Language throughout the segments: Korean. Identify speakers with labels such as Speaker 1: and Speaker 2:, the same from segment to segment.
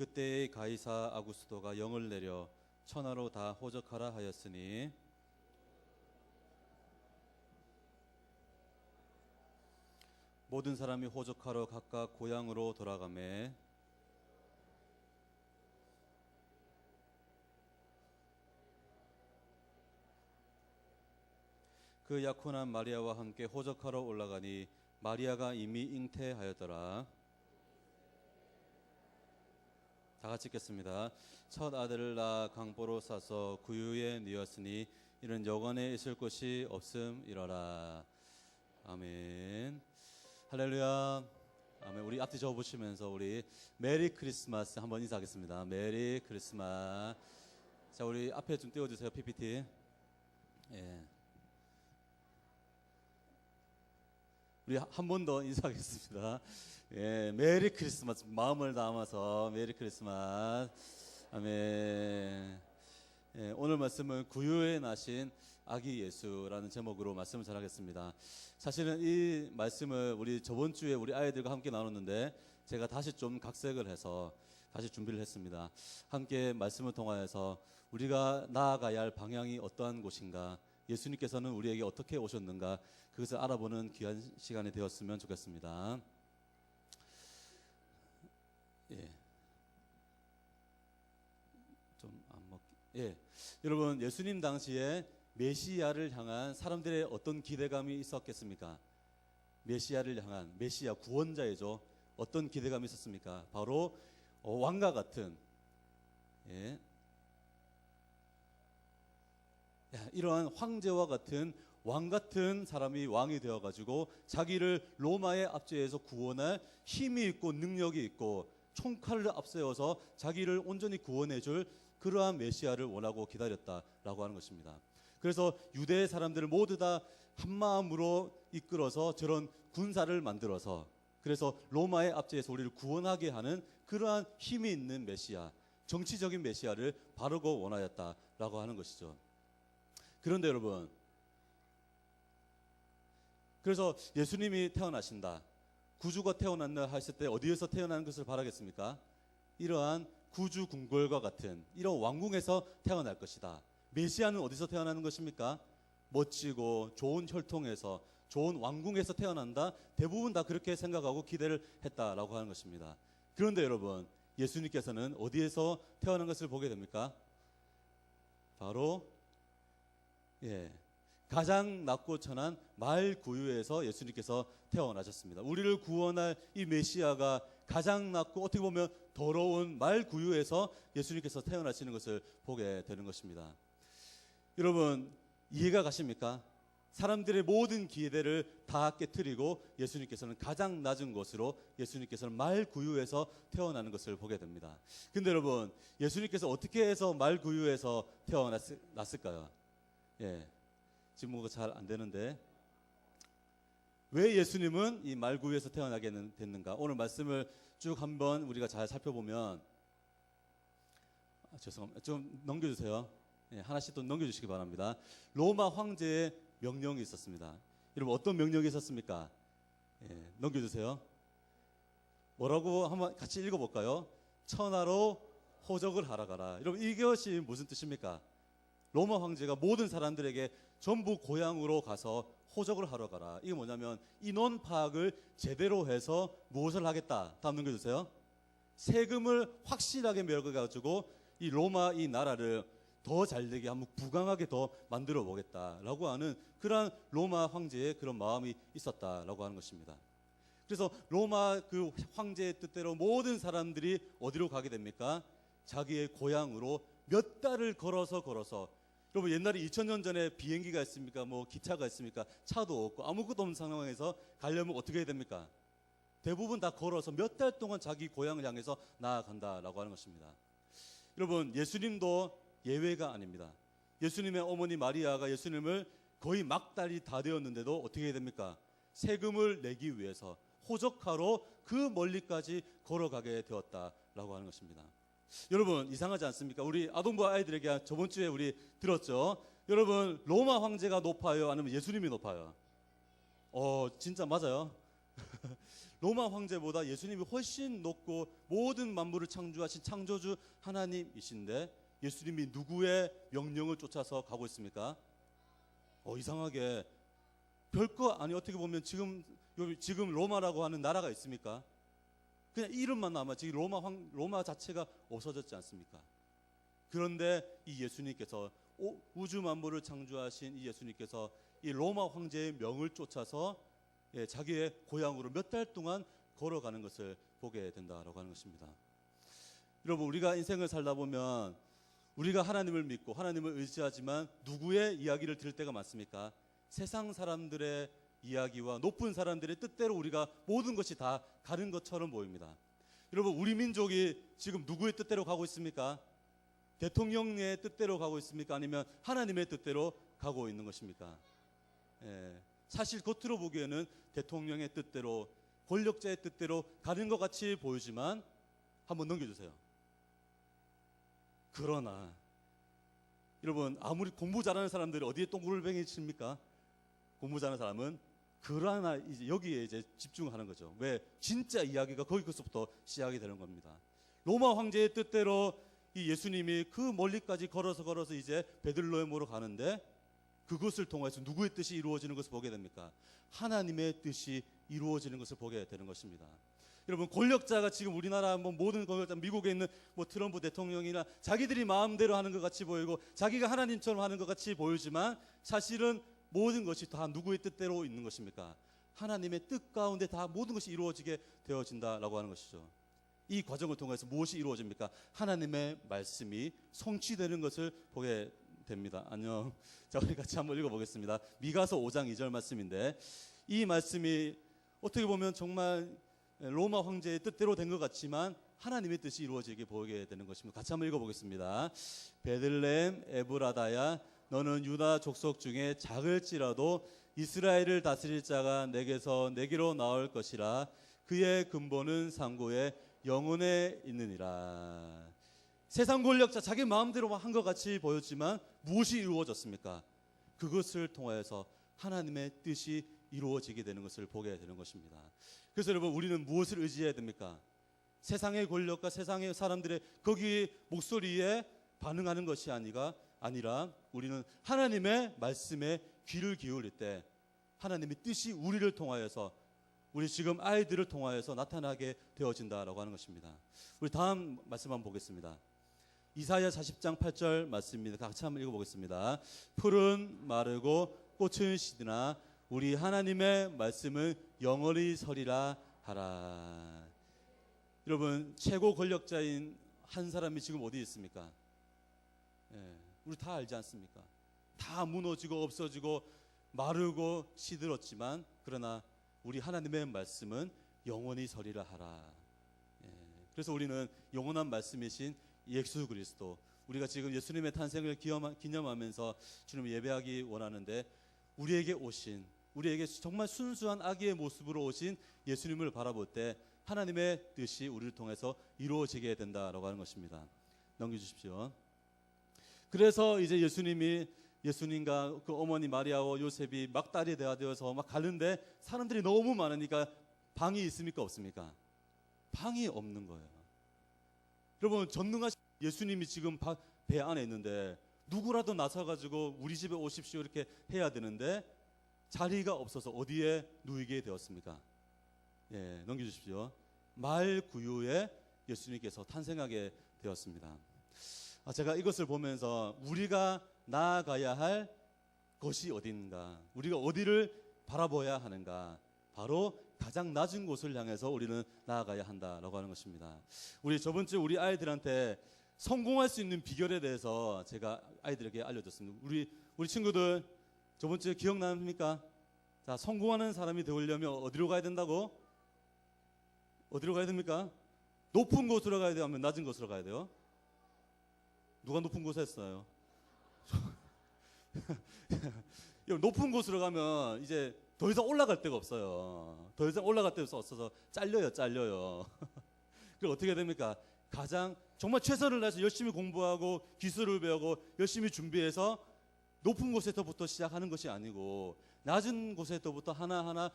Speaker 1: 그때의 가이사 아구스도가 영을 내려 천하로 다 호적하라 하였으니 모든 사람이 호적하러 각각 고향으로 돌아가매 그 약혼한 마리아와 함께 호적하러 올라가니 마리아가 이미 잉태하였더라. 다 같이 읽겠습니다. 첫 아들을 낳아 강보로 싸서 구유에 뉘었으니 이는 여관에 있을 곳이 없음이러라. 아멘. 할렐루야. 아멘. 우리 앞뒤 저 보시면서 우리 메리 크리스마스 한번 인사하겠습니다. 메리 크리스마스. 자, 우리 앞에 좀 띄워 주세요. PPT. 예. 우리 한 번 더 인사하겠습니다. 예, 메리 크리스마스 마음을 담아서 메리 크리스마스. 아멘. 예, 오늘 말씀은 구유에 나신 아기 예수라는 제목으로 말씀을 전하겠습니다. 사실은 이 말씀을 우리 저번 주에 우리 아이들과 함께 나눴는데 제가 다시 좀 각색을 해서 다시 준비를 했습니다. 함께 말씀을 통하여서 우리가 나아가야 할 방향이 어떠한 곳인가, 예수님께서는 우리에게 어떻게 오셨는가 그것을 알아보는 귀한 시간이 되었으면 좋겠습니다. 예. 좀 안 먹. 예. 여러분 예수님 당시에 메시아를 향한 사람들의 어떤 기대감이 있었겠습니까? 메시아를 향한 메시아 구원자이죠. 어떤 기대감이 있었습니까? 바로 어, 왕과 같은 예. 이러한 황제와 같은 왕 같은 사람이 왕이 되어 가지고 자기를 로마의 압제에서 구원할 힘이 있고 능력이 있고 총칼을 앞세워서 자기를 온전히 구원해 줄 그러한 메시아를 원하고 기다렸다라고 하는 것입니다. 그래서 유대 사람들을 모두 다 한 마음으로 이끌어서 저런 군사를 만들어서 그래서 로마의 압제에서 우리를 구원하게 하는 그러한 힘이 있는 메시아, 정치적인 메시아를 바르고 원하였다라고 하는 것이죠. 그런데 여러분, 그래서 예수님이 태어나신다. 구주가 태어난다 했을 때 어디에서 태어나는 것을 바라겠습니까? 이러한 구주 궁궐과 같은 이런 왕궁에서 태어날 것이다. 메시아는 어디서 태어나는 것입니까? 멋지고 좋은 혈통에서 좋은 왕궁에서 태어난다. 대부분 다 그렇게 생각하고 기대를 했다라고 하는 것입니다. 그런데 여러분, 예수님께서는 어디에서 태어난 것을 보게 됩니까? 바로 예. 가장 낮고 천한 말 구유에서 예수님께서 태어나셨습니다. 우리를 구원할 이 메시아가 가장 낮고 어떻게 보면 더러운 말 구유에서 예수님께서 태어나시는 것을 보게 되는 것입니다. 여러분 이해가 가십니까? 사람들의 모든 기대를 다 깨뜨리고 예수님께서는 가장 낮은 곳으로 예수님께서는 말 구유에서 태어나는 것을 보게 됩니다. 근데 여러분 예수님께서 어떻게 해서 말 구유에서 태어났을까요? 예. 지금 뭐가 잘 안 되는데 왜 예수님은 이 말구에서 태어나게 됐는가? 오늘 말씀을 쭉 한번 우리가 잘 살펴보면 아, 죄송합니다. 좀 넘겨주세요. 예, 하나씩 또 넘겨주시기 바랍니다. 로마 황제의 명령이 있었습니다. 여러분 어떤 명령이 있었습니까? 예, 넘겨주세요. 뭐라고 한번 같이 읽어볼까요? 천하로 호적을 하라 가라. 여러분 이것이 무슨 뜻입니까? 로마 황제가 모든 사람들에게 전부 고향으로 가서 호적을 하러 가라. 이게 뭐냐면 인원 파악을 제대로 해서 무엇을 하겠다. 다음 넘겨주세요. 세금을 확실하게 매겨가지고 이 로마 이 나라를 더 잘되게 한번 부강하게 더 만들어 보겠다라고 하는 그러한 로마 황제의 그런 마음이 있었다라고 하는 것입니다. 그래서 로마 그 황제의 뜻대로 모든 사람들이 어디로 가게 됩니까? 자기의 고향으로 몇 달을 걸어서 걸어서 여러분 옛날에 2000년 전에 비행기가 있습니까? 뭐 기차가 있습니까? 차도 없고 아무것도 없는 상황에서 가려면 어떻게 해야 됩니까? 대부분 다 걸어서 몇 달 동안 자기 고향을 향해서 나아간다라고 하는 것입니다. 여러분 예수님도 예외가 아닙니다. 예수님의 어머니 마리아가 예수님을 거의 막달이 다 되었는데도 어떻게 해야 됩니까? 세금을 내기 위해서 호적하러 그 멀리까지 걸어가게 되었다라고 하는 것입니다. 여러분 이상하지 않습니까? 우리 아동부 아이들에게 저번 주에 우리 들었죠. 여러분 로마 황제가 높아요, 아니면 예수님이 높아요? 어 진짜 맞아요. 로마 황제보다 예수님이 훨씬 높고 모든 만물을 창조하신 창조주 하나님이신데 예수님이 누구의 명령을 쫓아서 가고 있습니까? 어 이상하게 별거 아니 어떻게 보면 지금 요- 지금 로마라고 하는 나라가 있습니까? 그냥 이름만 남아 지금 로마 황 로마 자체가 없어졌지 않습니까? 그런데 이 예수님께서 오- 우주 만물을 창조하신 이 예수님께서 이 로마 황제의 명을 쫓아서 예, 자기의 고향으로 몇 달 동안 걸어가는 것을 보게 된다라고 하는 것입니다. 여러분 우리가 인생을 살다 보면 우리가 하나님을 믿고 하나님을 의지하지만 누구의 이야기를 들을 때가 많습니까? 세상 사람들의 이야기와 높은 사람들의 뜻대로 우리가 모든 것이 다 가는 것처럼 보입니다. 여러분 우리 민족이 지금 누구의 뜻대로 가고 있습니까? 대통령의 뜻대로 가고 있습니까? 아니면 하나님의 뜻대로 가고 있는 것입니까? 예, 사실 겉으로 보기에는 대통령의 뜻대로 권력자의 뜻대로 가는 것 같이 보이지만 한번 넘겨주세요. 그러나 여러분 아무리 공부 잘하는 사람들이 어디에 똥구를뱅이 칩니까? 공부 잘하는 사람은 그러나 이제 여기에 이제 집중하는 거죠. 왜 진짜 이야기가 거기서부터 시작이 되는 겁니다. 로마 황제의 뜻대로 이 예수님이 그 멀리까지 걸어서 걸어서 이제 베들레헴으로 가는데 그것을 통해서 누구의 뜻이 이루어지는 것을 보게 됩니까? 하나님의 뜻이 이루어지는 것을 보게 되는 것입니다. 여러분 권력자가 지금 우리나라 뭐 모든 권력자 미국에 있는 뭐 트럼프 대통령이나 자기들이 마음대로 하는 것 같이 보이고 자기가 하나님처럼 하는 것 같이 보이지만 사실은 모든 것이 다 누구의 뜻대로 있는 것입니까? 하나님의 뜻 가운데 다 모든 것이 이루어지게 되어진다라고 하는 것이죠. 이 과정을 통해서 무엇이 이루어집니까? 하나님의 말씀이 성취되는 것을 보게 됩니다. 안녕. 자, 우리 같이 한번 읽어보겠습니다. 미가서 5장 2절 말씀인데 이 말씀이 어떻게 보면 정말 로마 황제의 뜻대로 된 것 같지만 하나님의 뜻이 이루어지게 보이게 되는 것입니다. 같이 한번 읽어보겠습니다. 베들레헴 에브라다야 너는 유다 족속 중에 작을지라도 이스라엘을 다스릴 자가 내게서 내게로 나올 것이라 그의 근본은 상고에 영혼에 있느니라. 세상 권력자 자기 마음대로 한 것 같이 보였지만 무엇이 이루어졌습니까? 그것을 통하여서 하나님의 뜻이 이루어지게 되는 것을 보게 되는 것입니다. 그래서 여러분 우리는 무엇을 의지해야 됩니까? 세상의 권력과 세상의 사람들의 거기 목소리에 반응하는 것이 아니가 아니라 우리는 하나님의 말씀에 귀를 기울일 때 하나님의 뜻이 우리를 통하여서 우리 지금 아이들을 통하여서 나타나게 되어진다라고 하는 것입니다. 우리 다음 말씀 한번 보겠습니다. 이사야 40장 8절 말씀입니다. 같이 한번 읽어보겠습니다. 풀은 마르고 꽃은 시드나 우리 하나님의 말씀은 영원히 서리라 하라. 여러분 최고 권력자인 한 사람이 지금 어디 있습니까? 예, 우리 다 알지 않습니까? 다 무너지고 없어지고 마르고 시들었지만 그러나 우리 하나님의 말씀은 영원히 서리라 하라. 예, 그래서 우리는 영원한 말씀이신 예수 그리스도 우리가 지금 예수님의 탄생을 기념하- 기념하면서 주님 예배하기 원하는데 우리에게 오신 우리에게 정말 순수한 아기의 모습으로 오신 예수님을 바라볼 때 하나님의 뜻이 우리를 통해서 이루어지게 된다라고 하는 것입니다. 넘겨주십시오. 그래서 이제 예수님이 예수님과 그 어머니 마리아와 요셉이 막달이 되어 되어서 막 가는데 사람들이 너무 많으니까 방이 있습니까 없습니까? 방이 없는 거예요. 여러분 전능하신 예수님이 지금 바- 배 안에 있는데 누구라도 나서 가지고 우리 집에 오십시오 이렇게 해야 되는데 자리가 없어서 어디에 누이게 되었습니까? 예, 넘겨주십시오. 말 구유에 예수님께서 탄생하게 되었습니다. 아, 제가 이것을 보면서 우리가 나아가야 할 것이 어딘가, 우리가 어디를 바라봐야 하는가, 바로 가장 낮은 곳을 향해서 우리는 나아가야 한다라고 하는 것입니다. 우리 저번 주 우리 아이들한테 성공할 수 있는 비결에 대해서 제가 아이들에게 알려줬습니다. 우리 우리 친구들 저번 주에 기억납니까? 자, 성공하는 사람이 되려면 어디로 가야 된다고? 어디로 가야 됩니까? 높은 곳으로 가야? 아니면 낮은 곳으로 가야 돼요? 누가 높은 곳에 했어요? 높은 곳으로 가면 이제 더 이상 올라갈 데가 없어요. 더 이상 올라갈 데가 없어서 잘려요, 잘려요. 그럼 어떻게 됩니까? 가장 정말 최선을 다해서 열심히 공부하고 기술을 배우고 열심히 준비해서 높은 곳에서부터 시작하는 것이 아니고 낮은 곳에서부터 하나하나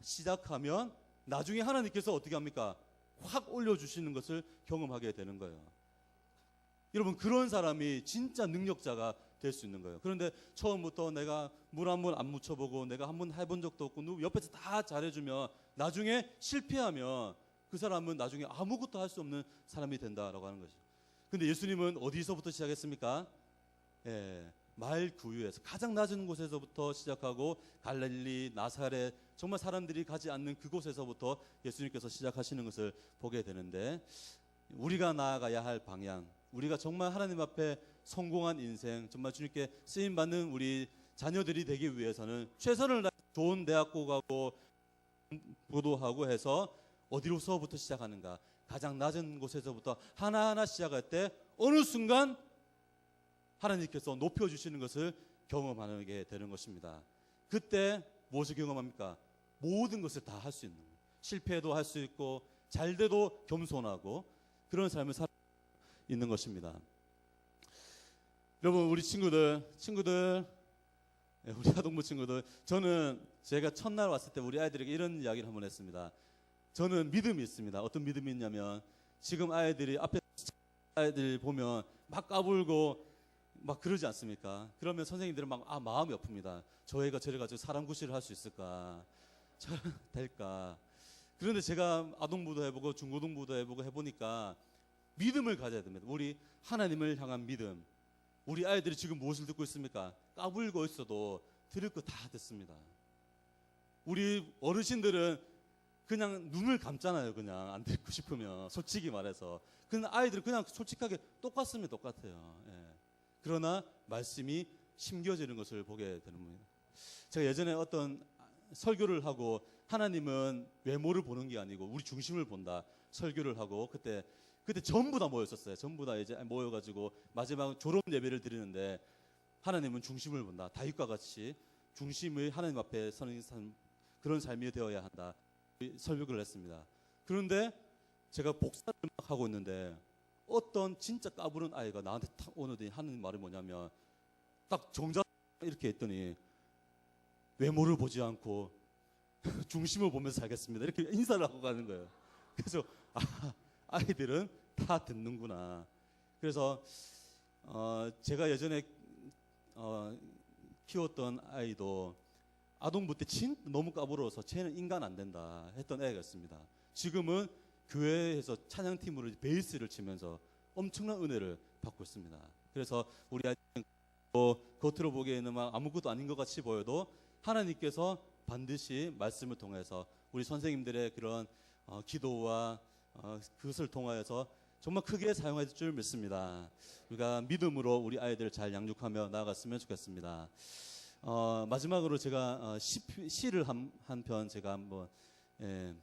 Speaker 1: 시작하면 나중에 하나님께서 어떻게 합니까? 확 올려주시는 것을 경험하게 되는 거예요. 여러분 그런 사람이 진짜 능력자가 될 수 있는 거예요. 그런데 처음부터 내가 물 한 번 안 묻혀보고 내가 한 번 해본 적도 없고 누구 옆에서 다 잘해주면 나중에 실패하면 그 사람은 나중에 아무것도 할 수 없는 사람이 된다라고 하는 거죠. 근데 예수님은 어디서부터 시작했습니까? 예, 말 구유에서 가장 낮은 곳에서부터 시작하고 갈릴리, 나사렛 정말 사람들이 가지 않는 그곳에서부터 예수님께서 시작하시는 것을 보게 되는데 우리가 나아가야 할 방향, 우리가 정말 하나님 앞에 성공한 인생, 정말 주님께 쓰임 받는 우리 자녀들이 되기 위해서는 최선을 다해 좋은 대학교 가고 공부도 해서 어디로서부터 시작하는가? 가장 낮은 곳에서부터 하나하나 시작할 때 어느 순간 하나님께서 높여 주시는 것을 경험하게 되는 것입니다. 그때 무엇을 경험합니까? 모든 것을 다 할 수 있는. 실패도 할 수 있고 잘 돼도 겸손하고 그런 삶을 살 있는 것입니다. 여러분 우리 친구들 친구들 예, 우리 아동부 친구들 저는 제가 첫날 왔을 때 우리 아이들에게 이런 이야기를 한번 했습니다. 저는 믿음이 있습니다. 어떤 믿음이 있냐면 지금 아이들이 앞에 아이들 보면 막 까불고 막 그러지 않습니까? 그러면 선생님들은 막 아 마음이 아픕니다. 저 애가 저래 가지고 사람 구실을 할 수 있을까? 저 될까? 그런데 제가 아동부도 해보고 중고등부도 해보고 해보니까 믿음을 가져야 됩니다. 우리 하나님을 향한 믿음. 우리 아이들이 지금 무엇을 듣고 있습니까? 까불고 있어도 들을 거 다 듣습니다. 우리 어르신들은 그냥 눈을 감잖아요. 그냥 안 듣고 싶으면 솔직히 말해서. 근데 아이들은 그냥 솔직하게 똑같습니다. 똑같아요. 예. 그러나 말씀이 심겨지는 것을 보게 되는 겁니다. 제가 예전에 어떤 설교를 하고 하나님은 외모를 보는 게 아니고 우리 중심을 본다 설교를 하고 그때 그때 전부 다 모였었어요. 전부 다 이제 모여가지고 마지막 졸업 예배를 드리는데 하나님은 중심을 본다. 다윗과 같이 중심의 하나님 앞에 서는 삶, 그런 삶이 되어야 한다. 설교를 했습니다. 그런데 제가 복사를 막 하고 있는데 어떤 진짜 까부는 아이가 나한테 탁 오더니 하는 말이 뭐냐면 딱 정작 이렇게 했더니 외모를 보지 않고 중심을 보면서 살겠습니다. 이렇게 인사를 하고 가는 거예요. 그래서 아, 아이들은 다 듣는구나. 그래서 어, 제가 예전에 어, 키웠던 아이도 아동부 때 진 너무 까불어서 쟤는 인간 안 된다 했던 애가 있습니다. 지금은 교회에서 찬양팀으로 베이스를 치면서 엄청난 은혜를 받고 있습니다. 그래서 우리 아이는 뭐 겉으로 보기에는 막 아무것도 아닌 것 같이 보여도 하나님께서 반드시 말씀을 통해서 우리 선생님들의 그런 어, 기도와 어, 그것을 통하여서 정말 크게 사용할 줄 믿습니다. 우리가 믿음으로 우리 아이들을 잘 양육하며 나아갔으면 좋겠습니다. 어, 마지막으로 제가 어, 시, 시를 한 편 제가 한번 예,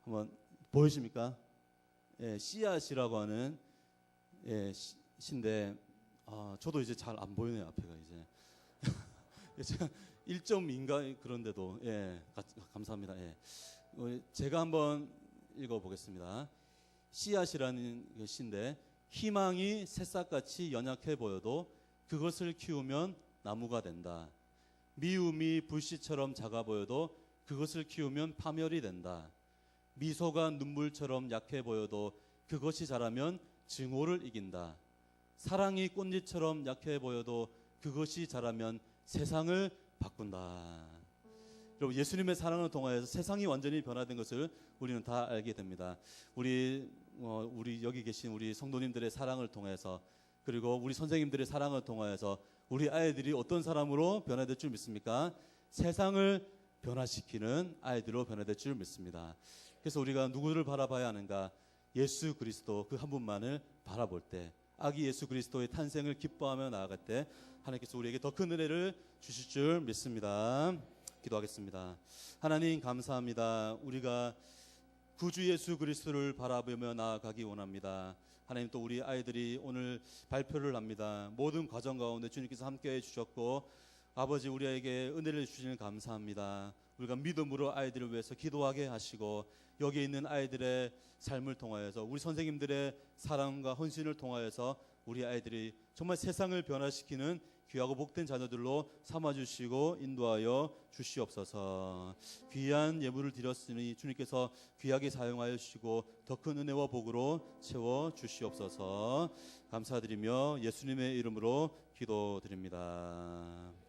Speaker 1: 한번 보이십니까? 예, 씨앗이라고 하는 예, 시, 시인데 아, 저도 이제 잘 안 보이네요 앞에가 이제 제가 1.2인가 그런데도 예 가, 감사합니다. 예. 어, 제가 한번 읽어보겠습니다. 씨앗이라는 그 시인데 희망이 새싹같이 연약해 보여도 그것을 키우면 나무가 된다. 미움이 불씨처럼 작아 보여도 그것을 키우면 파멸이 된다. 미소가 눈물처럼 약해 보여도 그것이 자라면 증오를 이긴다. 사랑이 꽃잎처럼 약해 보여도 그것이 자라면 세상을 바꾼다. 여러분 예수님의 사랑을 통하여서 세상이 완전히 변화된 것을 우리는 다 알게 됩니다. 우리 어, 우리 여기 계신 우리 성도님들의 사랑을 통해서 그리고 우리 선생님들의 사랑을 통하여서 우리 아이들이 어떤 사람으로 변화될 줄 믿습니까? 세상을 변화시키는 아이들로 변화될 줄 믿습니다. 그래서 우리가 누구를 바라봐야 하는가? 예수 그리스도 그 한 분만을 바라볼 때 아기 예수 그리스도의 탄생을 기뻐하며 나아갈 때 하나님께서 우리에게 더 큰 은혜를 주실 줄 믿습니다. 기도하겠습니다. 하나님 감사합니다. 우리가 구주 예수 그리스도를 바라보며 나아가기 원합니다. 하나님 또 우리 아이들이 오늘 발표를 합니다. 모든 과정 가운데 주님께서 함께해 주셨고 아버지 우리에게 은혜를 주시는 감사합니다. 우리가 믿음으로 아이들을 위해서 기도하게 하시고 여기 있는 아이들의 삶을 통하여서 우리 선생님들의 사랑과 헌신을 통하여서 우리 아이들이 정말 세상을 변화시키는 귀하고 복된 자녀들로 삼아 주시고 인도하여 주시옵소서. 귀한 예물을 드렸으니 주님께서 귀하게 사용하여 주시고 더 큰 은혜와 복으로 채워 주시옵소서. 감사드리며 예수님의 이름으로 기도드립니다.